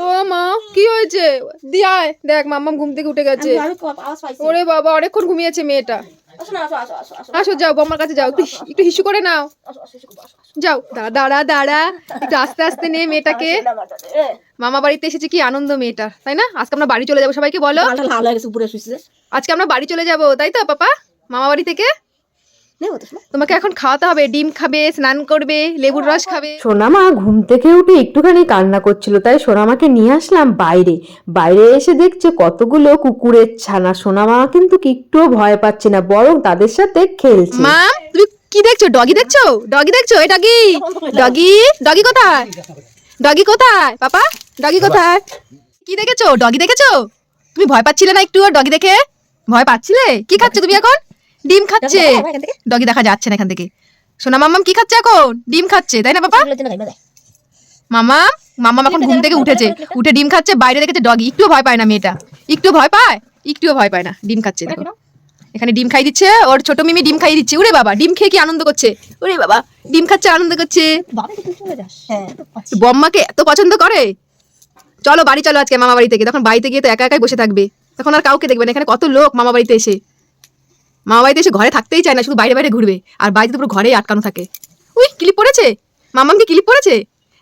ও মা কি হয়েছে? দিয়ায় দেখ মাম্মাম ঘুম থেকে উঠে গেছে। আমি খুব আওয়াজ পাইছি ওরে বাবা অনেকক্ষণ ঘুমিয়েছে মেয়েটা। আসো না আসো আসো আসো আসো। আসো যাও বম্মার কাছে যাও। একটু একটু হিসু করে নাও। যাও দাঁড়া দাঁড়া একটু আস্তে আস্তে নে মেয়েটাকে। মামা বাড়িতে এসেছে কি আনন্দ মেয়েটার তাই না? আজকে আমরা বাড়ি চলে যাব সবাইকে বলো। আজকে আমরা বাড়ি চলে যাব তাই তো পাপা? মামা বাড়ি থেকে? তোমাকে এখন খাওয়াতে হবে ডিম খাবে স্নান করবে লেবুর রস খাবে। সোনামা ঘুম থেকে উঠে একটুখানি কান্না করছিল তাই সোনামাকে নিয়ে আসলাম বাইরে। বাইরে এসে দেখছে কতগুলো কুকুরের ছানা। সোনামা কিন্তু একটুও ভয় পাচ্ছে না বরং তাদের সাথে খেলছে। মা তুমি কি দেখছ? ডগি দেখছ? ডগি দেখছ? এই ডগি! ডগি? ডগি কোথায়? ডগি কোথায়? পাপা ডগি কোথায়? কি দেখেছ? ডগি দেখেছ? তুমি ভয় পাচ্ছিলে না একটু ডগি দেখে? ভয় পাচ্ছিলে? কি খাচ্ছো তুমি এখন? ডিম খাচ্ছে। ডগি দেখা যাচ্ছে। না এখান থেকে। সোনা মাম্মাম কি খাচ্ছে এখন? ডিম খাচ্ছে তাই না বাবা? মামা মাম্মাম এখন ঘুম থেকে উঠেছে। উঠে ডিম খাচ্ছে বাইরে দেখেছে ডগি একটু ভয় পায় না মেয়েটা। একটু ভয় পায়? একটুও ভয় পায় না। ডিম খাচ্ছে দেখো। এখানে ডিম খাই দিচ্ছে ওর ছোট মিমি ডিম খাই দিচ্ছে। ওরে বাবা ডিম খেয়ে কি আনন্দ করছে? ওরে বাবা ডিম খাচ্ছে আনন্দ করছে। হ্যাঁ। বম্মাকে এত পছন্দ করে? চলো বাড়ি চলো আজকে মামা বাড়ি থেকে তখন বাড়িতে গিয়ে তো একা একাই বসে থাকবে। তখন আর কাউকে দেখবে না। এখানে কত লোক মামা বাড়িতে এসে। মামা বাড়িতে এসে ঘরে থাকতেই চায় না শুধু বাইরে বাইরে ঘুরবে। আর বাড়িতে পুরো ঘরেই আটকানো থাকে। উই ক্লিপ পড়েছে? মামাম কি ক্লিপ পড়েছে?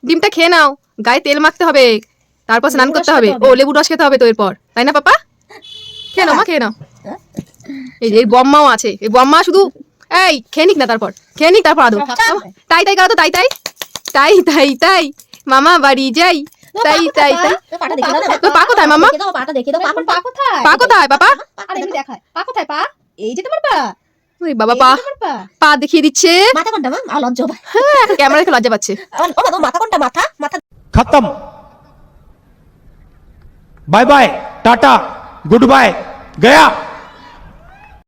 ডিমটা খেয়ে নাও গায়ে তেল মাখতে হবে তারপর স্নান করতে হবে। ও। লেবু রস খেতে হবে তো এরপর। তাই না পাপা? খেয়ে নাও মা খেয়ে নাও। এই যে এই বম্মাও আছে। এই বম্মা শুধু এই খেয়ে নিক না তারপর। খেয়ে নিক তারপর আদৌ তাই তাই করো তো তাই তাই? তাই তাই তাই। মামা বাড়ি যাই। তাই তাই তাই। পা কোথায় মামা? পা কোথায় পাপা? পা কোথায় পা। এই যে তোমার পা। ওরে বাবা পা। পা। দেখিয়ে দিচ্ছে। মাথা কোনটা মা? লজ্জা পায়। হ্যাঁ ক্যামেরা দেখে লজ্জা পাচ্ছে। ও বাবা মাথা কোনটা মাথা? মাথা খতম। Bye bye tata good bye Gaya.